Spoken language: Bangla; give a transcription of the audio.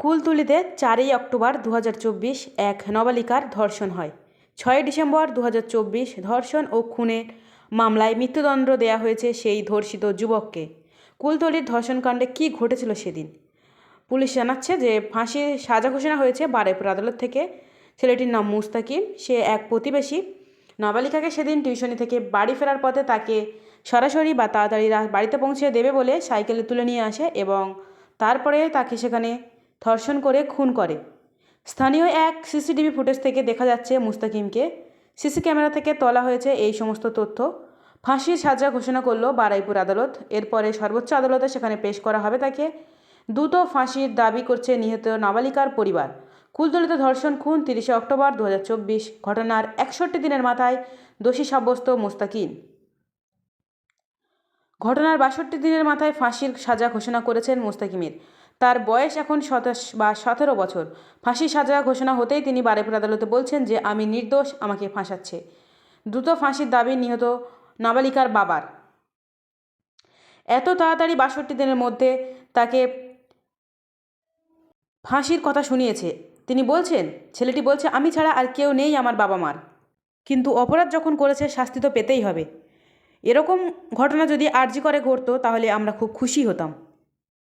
কুলতুলিতে চারই অক্টোবর দু এক নবালিকার ধর্ষণ হয়। ছয় ডিসেম্বর দু হাজার চব্বিশ ধর্ষণ ও খুনের মামলায় মৃত্যুদণ্ড দেওয়া হয়েছে সেই ধর্ষিত যুবককে। কুলতলির ধর্ষণকাণ্ডে কী ঘটেছিল সেদিন? পুলিশ জানাচ্ছে যে ফাঁসির সাজা ঘোষণা হয়েছে বারেপুর আদালত থেকে। ছেলেটির নাম মুস্তাকিম। সে এক প্রতিবেশী। নাবালিকাকে সেদিন টিউশনি থেকে বাড়ি ফেরার পথে তাকে সরাসরি বা তাড়াতাড়ি বাড়িতে পৌঁছে দেবে বলে সাইকেলে তুলে নিয়ে আসে এবং তারপরে তাকে সেখানে ধর্ষণ করে খুন করে। স্থানীয় এক সিসিটিভি ফুটেজ থেকে দেখা যাচ্ছে মুস্তাকিমকে। সিসি ক্যামেরা থেকে তোলা হয়েছে এই সমস্ত তথ্য। ফাঁসির সাজা ঘোষণা করল বারাইপুর আদালত। এরপরে সর্বোচ্চ আদালতে সেখানে পেশ করা হবে তাকে। দ্রুত ফাঁসির দাবি করছে নিহত নাবালিকার পরিবার। কুলদলিত ধর্ষণ খুন তিরিশে অক্টোবর দু হাজার চব্বিশ ঘটনার একষট্টি দিনের মাথায় দোষী সাব্যস্ত মুস্তাকিম। ঘটনার বাষট্টি দিনের মাথায় ফাঁসির সাজা ঘোষণা করেছেন মুস্তাকিমের। তার বয়স এখন সতাশ বা সতেরো বছর। ফাঁসির সাজা ঘোষণা হতেই তিনি বারেপুর আদালতে বলছেন যে, আমি নির্দোষ, আমাকে ফাঁসাচ্ছে। দ্রুত ফাঁসির দাবি নিহত নাবালিকার বাবার। এত তাড়াতাড়ি বাষট্টি দিনের মধ্যে তাকে ফাঁসির কথা শুনিয়েছে। তিনি বলছেন, ছেলেটি বলছে, আমি ছাড়া আর কেউ নেই আমার বাবা মার কিন্তু অপরাধ যখন করেছে, শাস্তি তো পেতেই হবে। এরকম ঘটনা যদি আর্জি করে ঘটতো, তাহলে আমরা খুব খুশি হতাম।